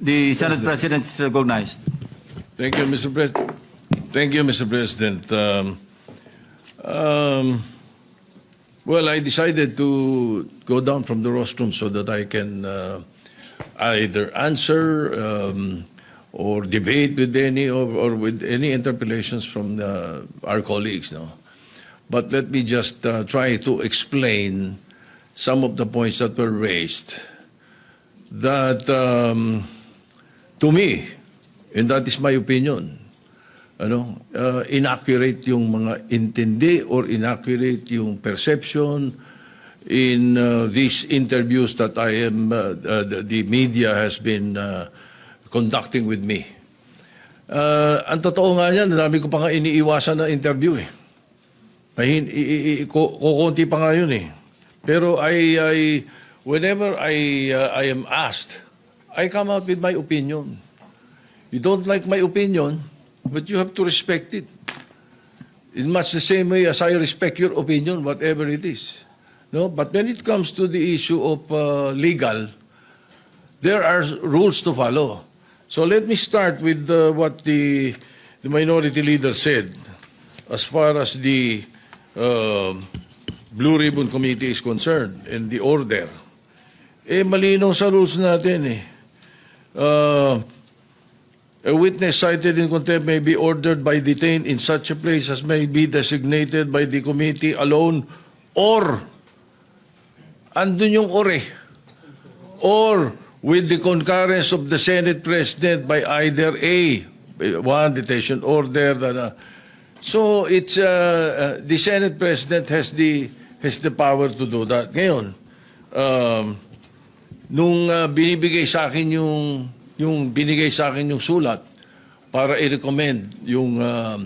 The Senate President is recognized. Thank you, Mr. President. Thank you, Mr. President. Um, um, well, I decided to go down from the rostrum so that I can uh, either answer um, or debate with any or, with any interpellations from the, our colleagues. No, but let me just uh, try to explain some of the points that were raised. That um, to me, and that is my opinion, ano, uh, inaccurate yung mga intindi or inaccurate yung perception in uh, these interviews that I am, uh, uh, the, media has been uh, conducting with me. Uh, ang totoo nga yan, dami ko pa nga iniiwasan na interview eh. Ay, i, i, i, kukunti pa nga yun eh. Pero I, I whenever I, uh, I am asked, I come out with my opinion. You don't like my opinion, but you have to respect it. In much the same way as I respect your opinion, whatever it is. No, but when it comes to the issue of uh, legal, there are rules to follow. So let me start with uh, what the, the minority leader said as far as the uh, Blue Ribbon Committee is concerned and the order. Eh, malinaw sa rules natin eh. Uh, a witness cited in contempt may be ordered by detained in such a place as may be designated by the committee alone or andun yung or eh. Or with the concurrence of the Senate President by either A, one detention order, da, da. so it's uh, uh, the Senate President has the has the power to do that. Ngayon, um, nung uh, binibigay sa akin yung yung binigay sa akin yung sulat para i-recommend yung um,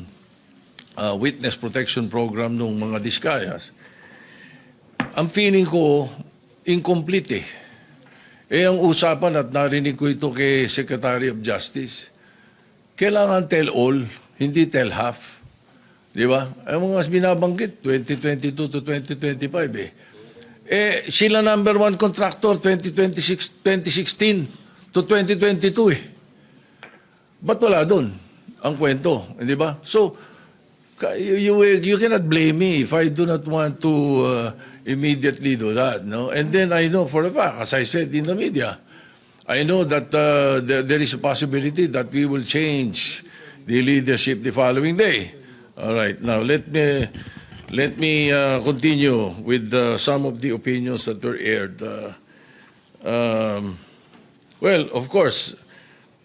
uh, witness protection program ng mga diskayas, ang feeling ko, incomplete eh. Eh, ang usapan at narinig ko ito kay Secretary of Justice, kailangan tell all, hindi tell half. Di ba? Ang mga binabanggit, 2022 to 2025 eh. Eh, sila number one contractor, 2026, 2016 to 2022 eh. Ba't wala doon ang kwento? Di ba? So, you, you, you cannot blame me if I do not want to uh, immediately do that. No? And then I know for a fact, as I said in the media, I know that uh, there, there is a possibility that we will change the leadership the following day. All right. Now let me let me uh, continue with uh, some of the opinions that were aired. Uh, um, well, of course,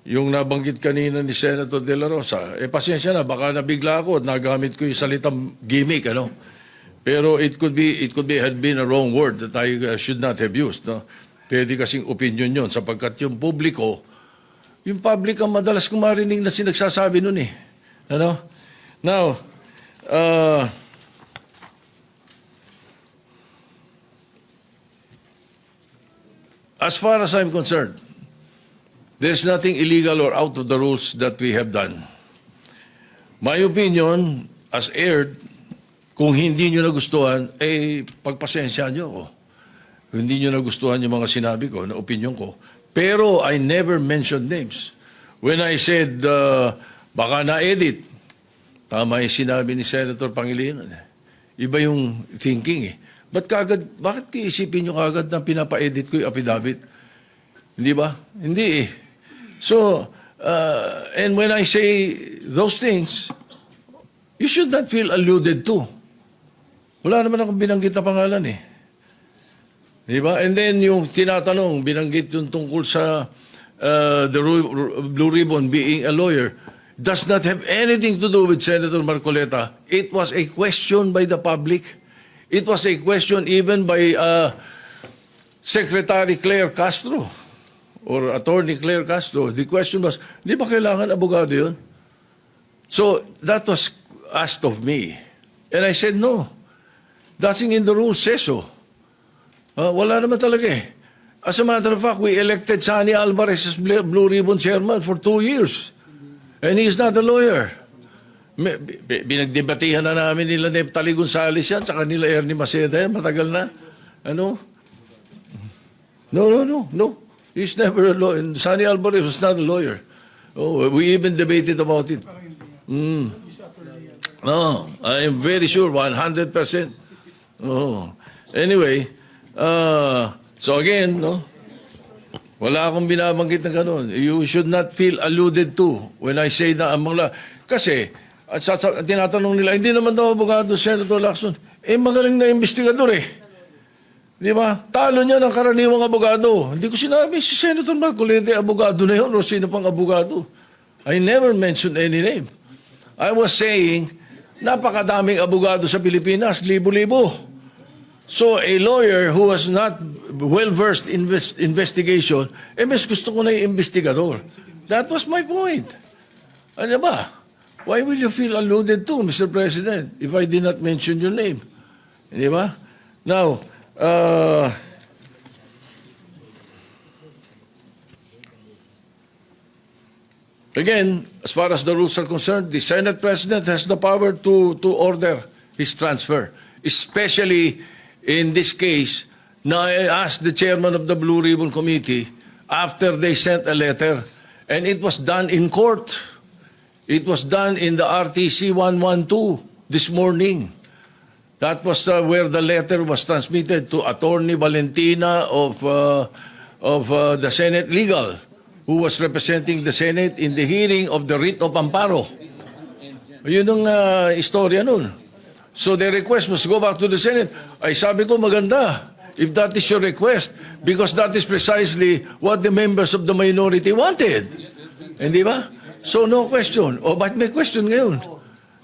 yung nabanggit kanina ni Senator De La Rosa, eh pasensya na, baka nabigla ako at nagamit ko yung salitang gimmick, ano? Pero it could be, it could be, had been a wrong word that I uh, should not have used, no? Pwede kasing opinion yon sapagkat yung publiko, yung public ang madalas kumarinig na sinagsasabi nun eh. Ano? Now, uh, as far as I'm concerned, There's nothing illegal or out of the rules that we have done. My opinion, as aired, kung hindi nyo nagustuhan, eh, pagpasensya nyo ako. Kung hindi nyo nagustuhan yung mga sinabi ko, na opinion ko. Pero I never mentioned names. When I said, uh, baka na-edit, tama yung sinabi ni Senator Pangilinan. eh. Iba yung thinking eh. Ba't kagad, bakit iisipin nyo kagad na pinapa-edit ko yung affidavit? Hindi ba? Hindi eh. So, uh, and when I say those things, you should not feel alluded to. Wala naman akong binanggit na pangalan eh. Di ba? And then yung tinatanong, binanggit yung tungkol sa uh, the Blue Ribbon being a lawyer, does not have anything to do with Senator Marcoleta. It was a question by the public. It was a question even by uh, Secretary Claire Castro or Attorney Claire Castro. The question was, di ba kailangan abogado yun? So that was asked of me. And I said, no. Nothing in the rules says so. Ah, wala naman talaga eh. As a matter of fact, we elected Sani Alvarez as Bl- Blue Ribbon Chairman for two years. And he is not a lawyer. May- bi- bi- Binagdebatihan na namin nila Neptali Gonzales yan, tsaka nila Ernie Maceda yan, matagal na. Ano? No, no, no, no. He's never a lawyer. Sonny Alvarez was not a lawyer. Oh, we even debated about it. Mm. No, I am very sure, 100%. Oh. Anyway, uh, so again, no, wala akong binabanggit na ganun. You should not feel alluded to when I say na ang mga... Kasi, at sa, sa, tinatanong nila, hindi naman daw abogado, Senator Lacson. Eh, magaling na investigador eh. Di ba? Talo niya ng karaniwang abogado. Hindi ko sinabi, si Senator Marcolete, abogado na yun, o sino pang abogado. I never mentioned any name. I was saying, napakadaming abogado sa Pilipinas, libo-libo. So a lawyer who was not well-versed in invest- investigation, eh mas gusto ko na yung investigador. That was my point. Ano ba? Why will you feel alluded to, Mr. President, if I did not mention your name? Di ba? Now, uh, Again, as far as the rules are concerned, the Senate President has the power to, to order his transfer, especially in this case. Now, I asked the chairman of the Blue Ribbon Committee after they sent a letter, and it was done in court. It was done in the RTC 112 this morning. That was uh, where the letter was transmitted to Attorney Valentina of, uh, of uh, the Senate Legal, who was representing the Senate in the hearing of the writ of amparo. Yun ang uh, istorya nun. So the request was go back to the Senate. Ay sabi ko maganda if that is your request because that is precisely what the members of the minority wanted. Hindi ba? So no question. O ba't may question ngayon?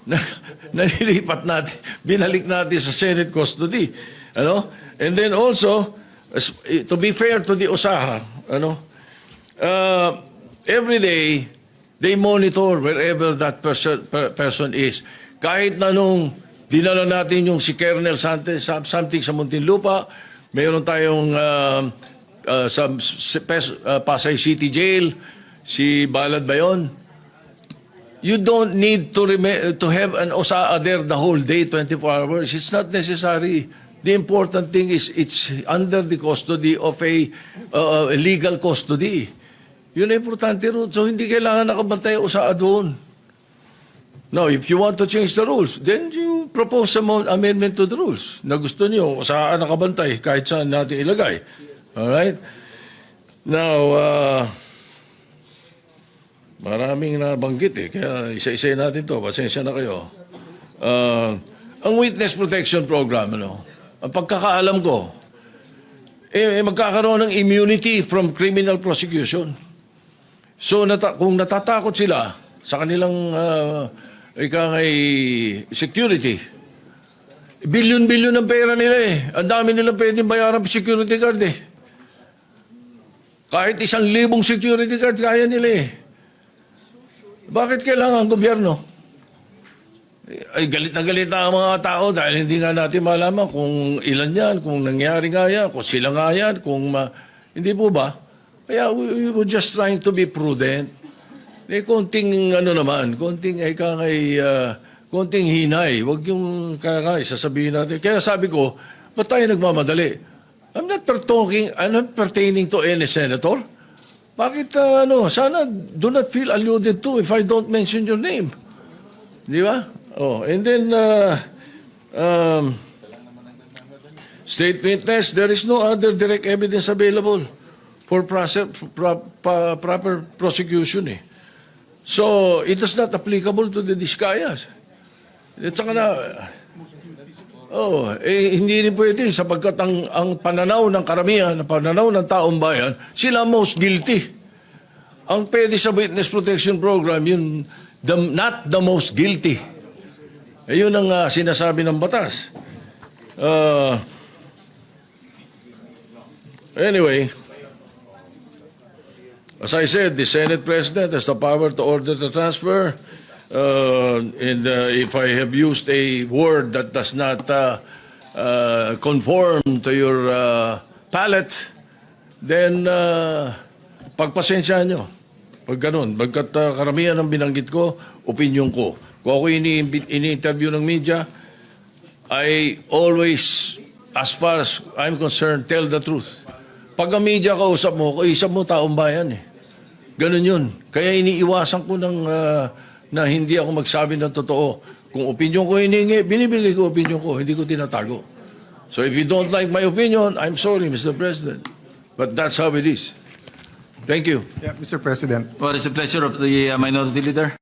na, nalilipat natin, binalik natin sa Senate custody. Ano? And then also, as- to be fair to the Osaha, ano, uh, every day, they monitor wherever that person, per- person is. Kahit na nung dinala natin yung si Colonel Sante, some- something sa Muntinlupa, mayroon tayong uh, uh, sa sa uh, Pasay City Jail, si Balad ba yun? You don't need to to have an OSAA there the whole day, 24 hours. It's not necessary. The important thing is it's under the custody of a, uh, a legal custody. Yun ang importante ron. So hindi kailangan nakabantay OSAA doon. Now, if you want to change the rules, then you propose some amendment to the rules na gusto niyo, OSAA nakabantay kahit saan natin ilagay. Alright? Now, uh, Maraming nabanggit eh, kaya isa-isa natin to. Pasensya na kayo. Ah, ang Witness Protection Program, ano, ang pagkakaalam ko, eh, eh, magkakaroon ng immunity from criminal prosecution. So nata- kung natatakot sila sa kanilang uh, ika ngay security, bilyon-bilyon ng pera nila eh. Ang dami nilang pwedeng bayaran pa security guard eh. Kahit isang libong security guard, kaya nila eh. Bakit kailangan ang gobyerno? Ay galit na galit na ang mga tao dahil hindi nga natin malaman kung ilan yan, kung nangyari nga yan, kung sila nga yan, kung ma... Hindi po ba? Kaya we, we were just trying to be prudent. Eh, konting ano naman, konting ay kangay, uh, konting hinay. Huwag yung kangay, sasabihin natin. Kaya sabi ko, ba't tayo nagmamadali? I'm not talking, I'm not pertaining to any senator. Bakit uh, ano, sana do not feel alluded to if I don't mention your name. Di ba? Oh, and then uh, um, state witness, there is no other direct evidence available for process, pro, pa- proper prosecution eh. So, it is not applicable to the Discayas. At saka na, Oh, eh, hindi rin pwede sapagkat ang, ang pananaw ng karamihan, ang pananaw ng taong bayan, sila most guilty. Ang pwede sa Witness Protection Program, yun, the, not the most guilty. Eh, yun ang ah, sinasabi ng batas. Uh, anyway, as I said, the Senate President has the power to order the transfer. Uh, and uh, if I have used a word that does not uh, uh, conform to your uh, palate, then uh, pagpasensyahan nyo. Pag ganun, bagkat uh, karamihan ng binanggit ko, opinion ko. Kung ako ini- ini-interview ng media, I always, as far as I'm concerned, tell the truth. Pag ang media kausap mo, kausap mo taong bayan eh. Ganun yun. Kaya iniiwasan ko ng, ah, na hindi ako magsabi ng totoo. Kung opinion ko hiningi, binibigay ko opinion ko, hindi ko tinatago. So if you don't like my opinion, I'm sorry, Mr. President. But that's how it is. Thank you. Yeah, Mr. President. What is the pleasure of the uh, minority leader?